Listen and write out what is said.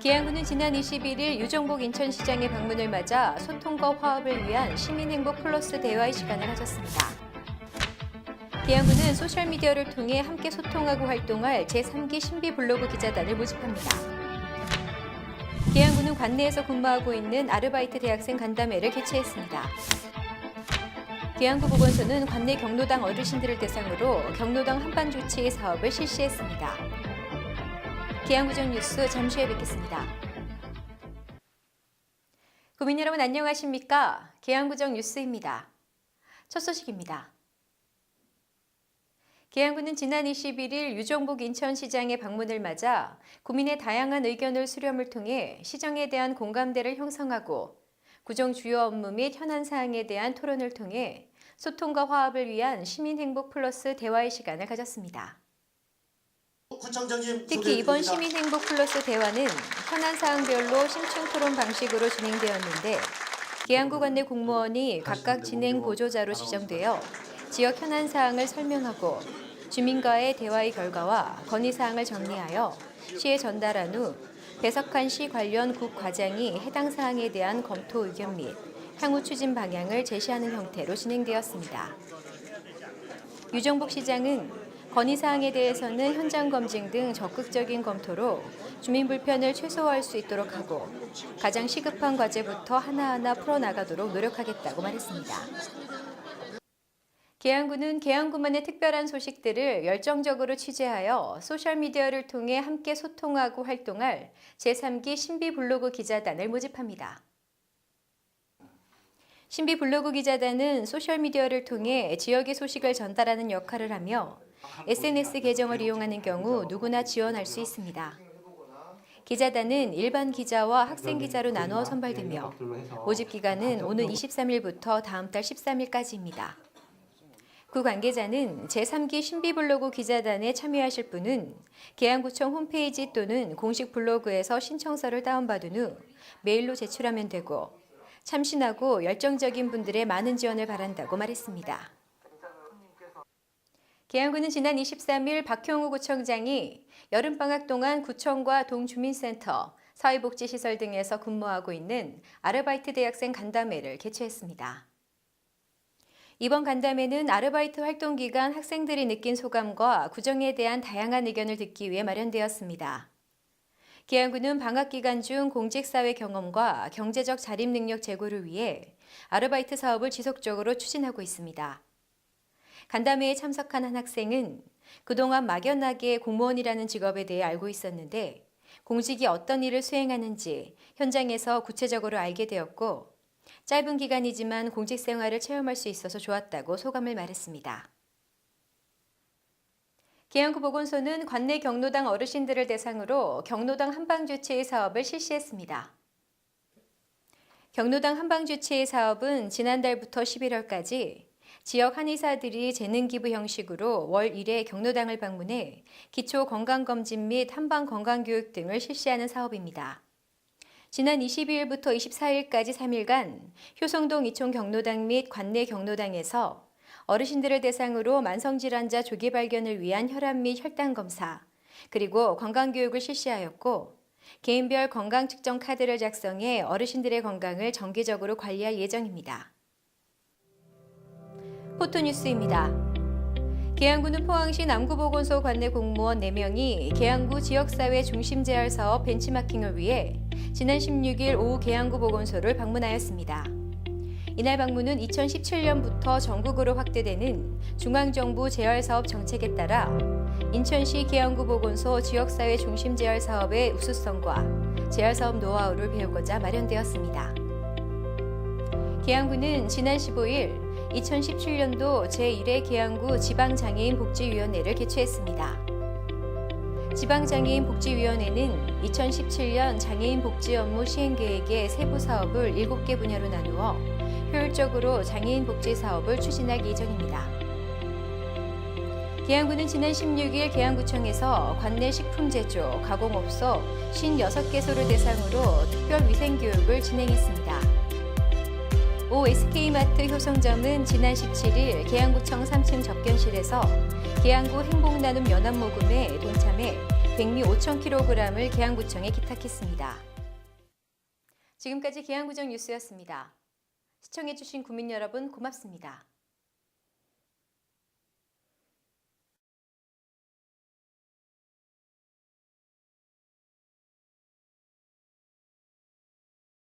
기양구는 지난 21일 유정복 인천시장의 방문을 맞아 소통과 화합을 위한 시민행복 플러스 대화의 시간을 가졌습니다. 기양구는 소셜미디어를 통해 함께 소통하고 활동할 제3기 신비 블로그 기자단을 모집합니다. 기양구는 관내에서 근무하고 있는 아르바이트 대학생 간담회를 개최했습니다. 기양구 보건소는 관내 경로당 어르신들을 대상으로 경로당 한반 조치 사업을 실시했습니다. 기양구정 뉴스 잠시 후에 뵙겠습니다. 국민 여러분 안녕하십니까? 기양구정 뉴스입니다. 첫 소식입니다. 계양구는 지난 21일 유정복 인천시장의 방문을 맞아 구민의 다양한 의견을 수렴을 통해 시정에 대한 공감대를 형성하고 구정 주요 업무 및 현안 사항에 대한 토론을 통해 소통과 화합을 위한 시민행복 플러스 대화의 시간을 가졌습니다. 구청장님 특히 이번 소개해드립니다. 시민 행복 플러스 대화는 현안 사항별로 심층 토론 방식으로 진행되었는데 계양구 관 내 공무원이 각각 진행 보조자로 지정되어 지역 현안 사항을 설명하고 주민과의 대화의 결과와 건의 사항을 정리하여 시에 전달한 후 배석한 시 관련 국 과장이 해당 사항에 대한 검토 의견 및 향후 추진 방향을 제시하는 형태로 진행되었습니다. 유정복 시장은 건의사항에 대해서는 현장 검증 등 적극적인 검토로 주민 불편을 최소화할 수 있도록 하고 가장 시급한 과제부터 하나하나 풀어나가도록 노력하겠다고 말했습니다. 계양구는 계양구만의 특별한 소식들을 열정적으로 취재하여 소셜미디어를 통해 함께 소통하고 활동할 제3기 신비 블로그 기자단을 모집합니다. 신비 블로그 기자단은 소셜미디어를 통해 지역의 소식을 전달하는 역할을 하며 SNS 계정을 이용하는 경우 누구나 지원할 수 있습니다. 기자단은 일반 기자와 학생 기자로 나누어 선발되며 모집 기간은 오는 23일부터 다음 달 13일까지입니다. 구 관계자는 제3기 신비 블로그 기자단에 참여하실 분은 계양구청 홈페이지 또는 공식 블로그에서 신청서를 다운받은 후 메일로 제출하면 되고 참신하고 열정적인 분들의 많은 지원을 바란다고 말했습니다. 계양구는 지난 23일 박형우 구청장이 여름방학 동안 구청과 동주민센터, 사회복지시설 등에서 근무하고 있는 아르바이트 대학생 간담회를 개최했습니다. 이번 간담회는 아르바이트 활동 기간 학생들이 느낀 소감과 구정에 대한 다양한 의견을 듣기 위해 마련되었습니다. 계양구는 방학 기간 중 공직사회 경험과 경제적 자립 능력 제고를 위해 아르바이트 사업을 지속적으로 추진하고 있습니다. 간담회에 참석한 한 학생은 그동안 막연하게 공무원이라는 직업에 대해 알고 있었는데 공직이 어떤 일을 수행하는지 현장에서 구체적으로 알게 되었고 짧은 기간이지만 공직 생활을 체험할 수 있어서 좋았다고 소감을 말했습니다. 계양구 보건소는 관내 경로당 어르신들을 대상으로 경로당 한방 주치의 사업을 실시했습니다. 경로당 한방 주치의 사업은 지난달부터 11월까지 지역 한의사들이 재능 기부 형식으로 월 1회 경로당을 방문해 기초 건강검진 및 한방 건강교육 등을 실시하는 사업입니다. 지난 22일부터 24일까지 3일간 효성동 이촌 경로당 및 관내 경로당에서 어르신들을 대상으로 만성질환자 조기 발견을 위한 혈압 및 혈당 검사, 그리고 건강교육을 실시하였고, 개인별 건강 측정 카드를 작성해 어르신들의 건강을 정기적으로 관리할 예정입니다. 포토뉴스입니다. 계양구는 포항시 남구보건소 관내 공무원 4명이 계양구 지역사회 중심 재활 사업 벤치마킹을 위해 지난 16일 오후 계양구 보건소를 방문하였습니다. 이날 방문은 2017년부터 전국으로 확대되는 중앙정부 재활사업 정책에 따라 인천시 계양구 보건소 지역사회 중심 재활 사업의 우수성과 재활 사업 노하우를 배우고자 마련되었습니다. 계양구는 지난 15일 2017년도 제1회 계양구 지방장애인 복지위원회를 개최했습니다. 지방장애인 복지위원회는 2017년 장애인 복지 업무 시행 계획의 세부 사업을 7개 분야로 나누어 효율적으로 장애인 복지 사업을 추진할 예정입니다. 계양구는 지난 16일 계양구청에서 관내 식품 제조, 가공업소 56개소를 대상으로 특별 위생 교육을 진행했습니다. 오 SK마트 효성점은 지난 17일 계양구청 3층 접견실에서 계양구 행복나눔 연합모금에 동참해 백미 5,000kg을 계양구청에 기탁했습니다. 지금까지 계양구정 뉴스였습니다. 시청해주신 국민 여러분 고맙습니다.